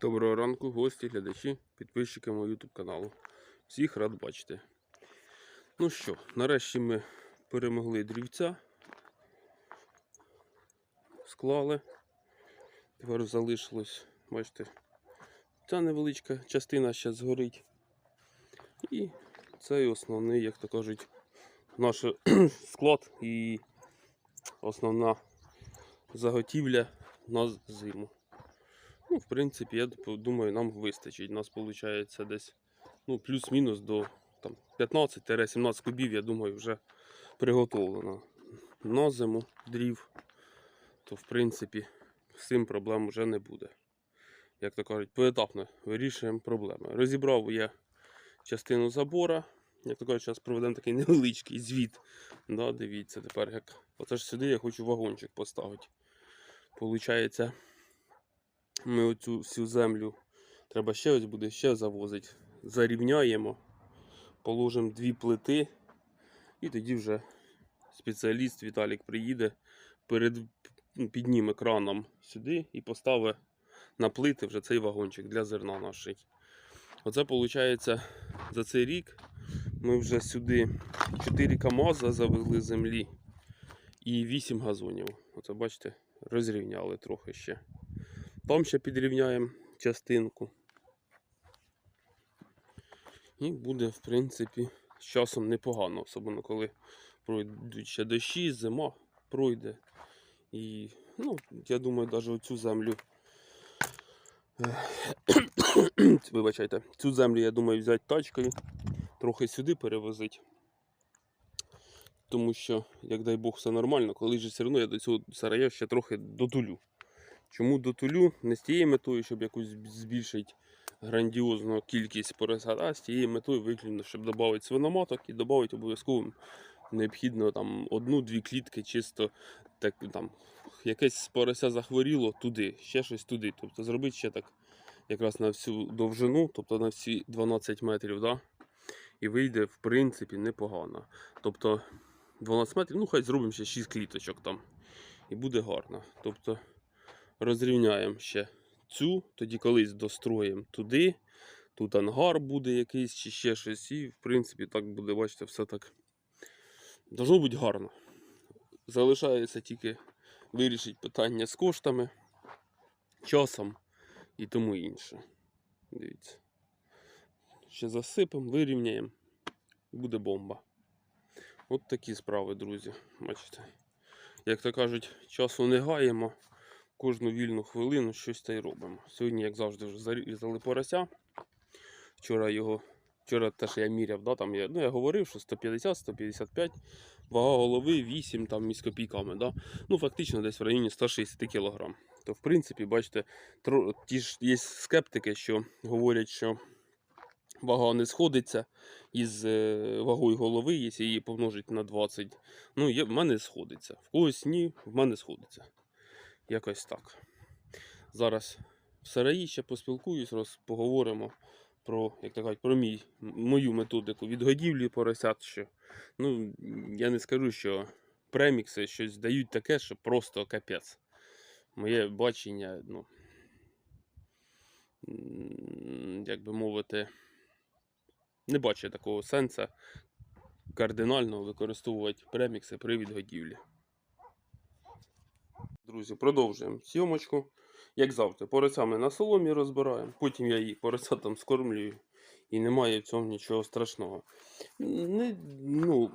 Доброго ранку, гості, глядачі, підписчики мого YouTube каналу. Всіх рад бачити. Ну що, нарешті ми перемогли дрівця. Склали. Тепер залишилось, бачите, ця невеличка частина ще згорить. І цей основний, як то кажуть, наш склад і основна заготівля на зиму. Ну, в принципі, я думаю, нам вистачить. У нас виходить десь ну, плюс-мінус до 15-17 кубів, я думаю, вже приготовлено. На зиму дрів, то в принципі з цим проблем вже не буде. Як то кажуть, поетапно вирішуємо проблеми. Розібрав я частину забора. Як то кажуть, зараз проведемо такий невеличкий звіт. Да, дивіться тепер, як. Оце ж сюди я хочу вагончик поставити. Получається, ми оцю всю землю треба ще ось буде ще завозити. Зарівняємо, положимо дві плити, і тоді вже спеціаліст Віталік приїде, перед, ну, підніме краном сюди і поставить на плити вже цей вагончик для зерна нашої. Оце виходить за цей рік ми вже сюди 4 КАМАЗа завезли землі і 8 газонів. Оце бачите, розрівняли трохи ще. Там ще підрівняємо частинку. І буде, в принципі, з часом непогано, особливо коли пройдуть ще дощі, зима пройде. І, ну, я думаю, навіть оцю землю. Вибачайте, цю землю, я думаю, взяти тачкою, трохи сюди перевозити. Тому що, як дай Бог, все нормально, коли ж все одно я до цього сарая ще трохи дотулю. Чому дотулю? Не з тією метою, щоб якусь збільшити грандіозну кількість поросят, а з тією метою виключно, щоб додати свиноматок і додати обов'язково необхідно там одну-дві клітки, чисто так там якесь порося захворіло туди, ще щось туди. Тобто зробити ще так якраз на всю довжину, тобто на всі 12 метрів, да? і вийде в принципі непогано. Тобто 12 метрів, ну хай зробимо ще 6 кліточок там. І буде гарно. Тобто розрівняємо ще цю, тоді колись достроїмо туди. Тут ангар буде якийсь чи ще щось. І в принципі так буде, бачите, все так. Должно бути гарно. Залишається тільки вирішити питання з коштами, часом і тому інше. Дивіться. Ще засипемо, вирівняємо. Буде бомба. От такі справи, друзі. Бачите. Як то кажуть, часу не гаємо. Кожну вільну хвилину щось та й робимо. Сьогодні, як завжди, вже зарізали порося. Вчора його, вчора теж я міряв, да, там я, ну, я говорив, що 150-155, вага голови 8 там, із копійками. Да? Ну, фактично десь в районі 160 кг. То, в принципі, бачите, тро, ті ж є скептики, що говорять, що вага не сходиться із е, вагою голови, якщо її помножити на 20. Ну, є, в мене сходиться. В когось ні, в мене сходиться. Якось так. Зараз в сараї ще поспілкуюсь, роз, поговоримо про, як то кажуть, про мій, мою методику відгодівлі поросят. Що, ну, я не скажу, що премікси щось дають таке, що просто капець. Моє бачення, ну, як би мовити, не бачу такого сенсу кардинально використовувати премікси при відгодівлі. Друзі, продовжуємо зйомочку. Як завжди, поросями на соломі розбираємо, потім я їх поросятам скормлюю. І немає в цьому нічого страшного. Не, ну,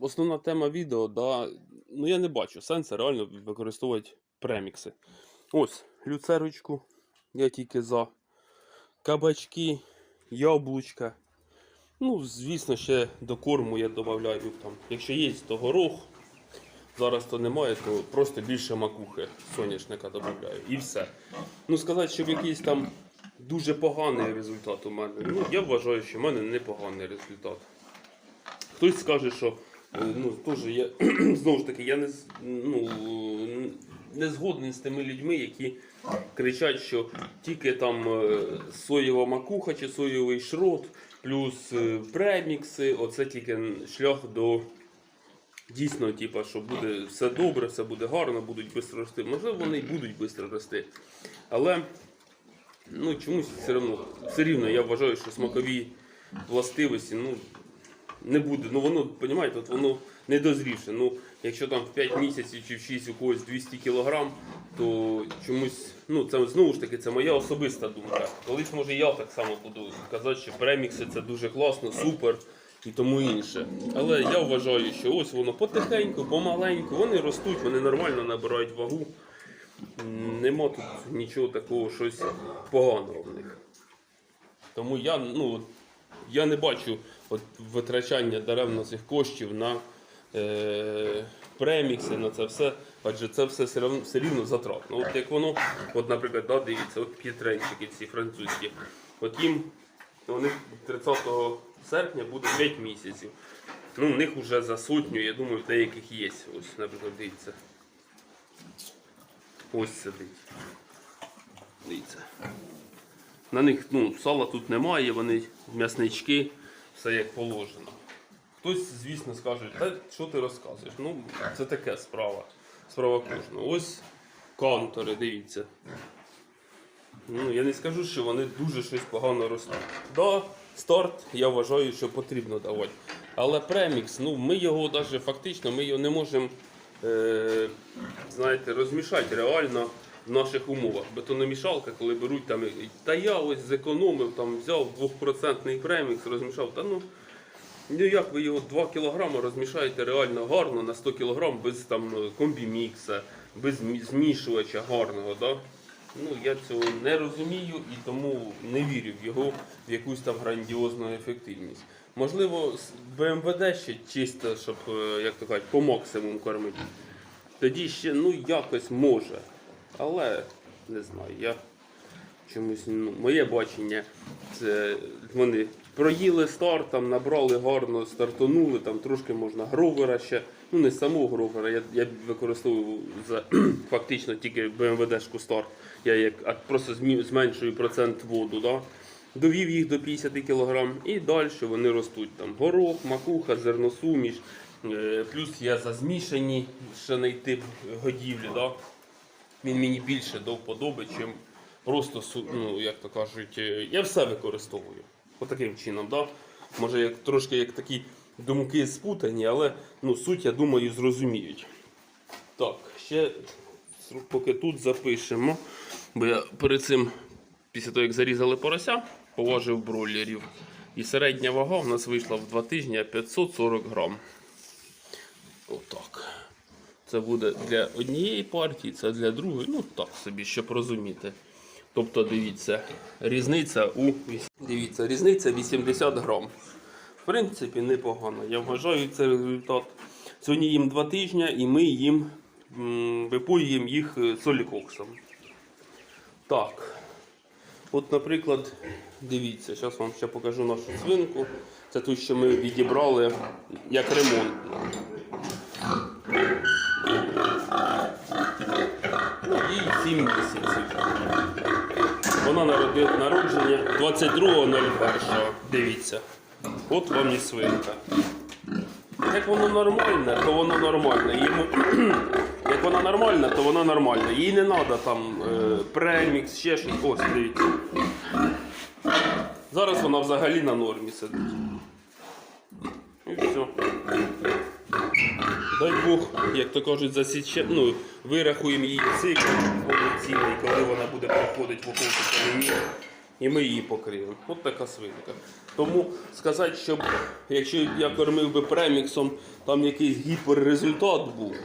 основна тема відео, да, ну я не бачу сенсу реально використовувати премікси. Ось, люцерочку, я тільки за кабачки, яблучка. Ну, звісно, ще до корму я додаю. Якщо є, то горох. Зараз то немає, то просто більше макухи соняшника додаю. І все. Ну, сказати, щоб якийсь там дуже поганий результат у мене. Ну, я вважаю, що в мене непоганий результат. Хтось скаже, що е, ну, теж я, знову ж таки, я не, ну, не згодний з тими людьми, які кричать, що тільки там е, соєва макуха чи соєвий шрот, плюс е, премікси, оце тільки шлях до дійсно, типа, що буде все добре, все буде гарно, будуть швидко рости. Можливо, вони й будуть швидко рости. Але ну чомусь все одно, все рівно я вважаю, що смакові властивості, ну, не буде. Ну воно, розумієте, от воно не дозрівше. Ну, якщо там в 5 місяців чи в 6 у когось 200 кг, то чомусь, ну це знову ж таки це моя особиста думка. Колись може я так само буду казати, що премікси це дуже класно, супер і тому інше. Але я вважаю, що ось воно потихеньку, помаленьку, вони ростуть, вони нормально набирають вагу. Нема тут нічого такого щось поганого в них. Тому я, ну, я не бачу от, витрачання даремно цих коштів на е, премікси, на це все, адже це все все рівно, все рівно затратно. От як воно, от, наприклад, да, дивіться, от п'єтренчики ці французькі, от їм вони 30 серпня буде 5 місяців. Ну, у них вже за сотню, я думаю, в деяких є. Ось, наприклад, дивіться. Ось сидить. Дивіться. На них ну, сала тут немає, вони м'яснички, все як положено. Хтось, звісно, скаже, та що ти розказуєш? Ну, це таке справа. Справа кожного. Ось контури, дивіться. Ну, я не скажу, що вони дуже щось погано ростуть. Да, старт, я вважаю, що потрібно давати. Але премікс, ну ми його навіть фактично ми його не можемо е, знаєте, розмішати реально в наших умовах. Бетономішалка, коли беруть там, та я ось зекономив, там взяв 2% премікс, розмішав. Та ну, ну як ви його 2 кг розмішаєте реально гарно на 100 кг без там комбімікса, без змішувача гарного. Да? Ну, я цього не розумію і тому не вірю в його в якусь там грандіозну ефективність. Можливо, БМВД ще чисто, щоб, е, як то кажуть, по максимуму кормити. Тоді ще ну якось може. Але не знаю, я чомусь ну, моє бачення це вони проїли старт, там набрали гарно, стартанули, там трошки можна гровера ще. Ну не самого гровера, я, я використовую за фактично тільки БМВДшку старт. Я як просто зменшую процент воду. Да? Довів їх до 50 кг і далі вони ростуть. Там горох, макуха, зерносуміш. Е, Плюс я за змішані ще тип годівлі. Да? Він мені більше до вподоби, чим просто ну, як то кажуть, е, я все використовую. Отаким чином, да? Може, як трошки як такі думки спутані, але ну, суть, я думаю, зрозуміють. Так, ще поки тут запишемо, бо я перед цим, після того, як зарізали порося, поважив бройлерів. І середня вага в нас вийшла в 2 тижні 540 грам. Отак. Це буде для однієї партії, це для другої. Ну так собі, щоб розуміти. Тобто, дивіться, різниця у дивіться, різниця 80 грам. В принципі, непогано. Я вважаю це результат. Сьогодні їм 2 тижні і ми їм м, випоюємо їх е, солікоксом. Так. От, наприклад, дивіться, зараз вам ще покажу нашу свинку. Це ту, що ми відібрали як ремонтну. Ну, їй 7 місяців. Вона народила народження 22.01. Дивіться. От вам і свинка. Як воно нормальне, то воно нормальне. Йому... Як вона нормальна, то вона нормальна. Їй не треба там е, премікс, ще щось. Ось, дивіться. Зараз вона взагалі на нормі сидить. І все. Дай Бог, як то кажуть, засіче, ну, вирахуємо її цикл повноцінний, коли вона буде проходити в камені, і ми її покриємо. От така свинка. Тому сказати, що якщо я кормив би преміксом, там якийсь гіперрезультат був.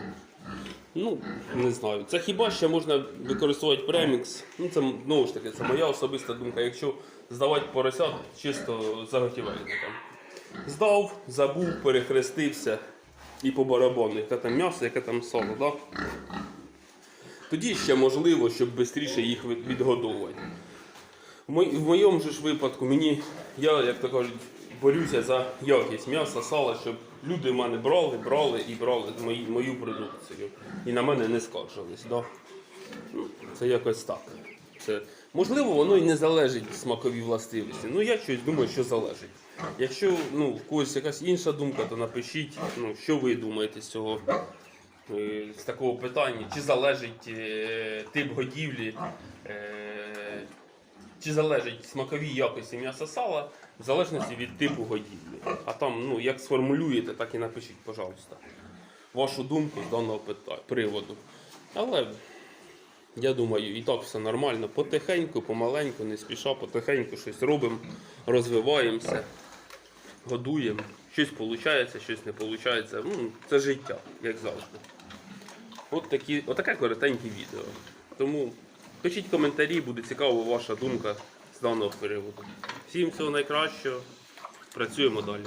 Ну, не знаю. Це хіба ще можна використовувати премікс? Ну, це знову ж таки, це моя особиста думка. Якщо здавати поросят чисто заготівельникам. Здав, забув, перехрестився і по барабану, яке там м'ясо, яке там сало, да? Тоді ще можливо, щоб швидше їх відгодовувати. В моєму ж випадку мені, я, як то кажуть, борюся за якість м'яса, сала, щоб люди в мене брали, брали і брали мої, мою продукцію. І на мене не скаржились. Да? Ну, Це якось так. Це, можливо, воно і не залежить від смакові властивості. Ну, я щось думаю, що залежить. Якщо ну, в когось якась інша думка, то напишіть, ну, що ви думаєте з цього. е, З такого питання, чи залежить е, тип годівлі е, чи залежить смакові якості м'яса сала, в залежності від типу годівлі. А там, ну, як сформулюєте, так і напишіть, пожалуйста, вашу думку з даного приводу. Але я думаю, і так все нормально. Потихеньку, помаленьку, не спіша, потихеньку щось робимо, розвиваємося, годуємо. Щось виходить, щось не виходить. Ну, це життя, як завжди. От такі, отаке коротеньке відео. Тому пишіть коментарі, буде цікава ваша думка з даного приводу. Всім всього найкращого. Працюємо далі.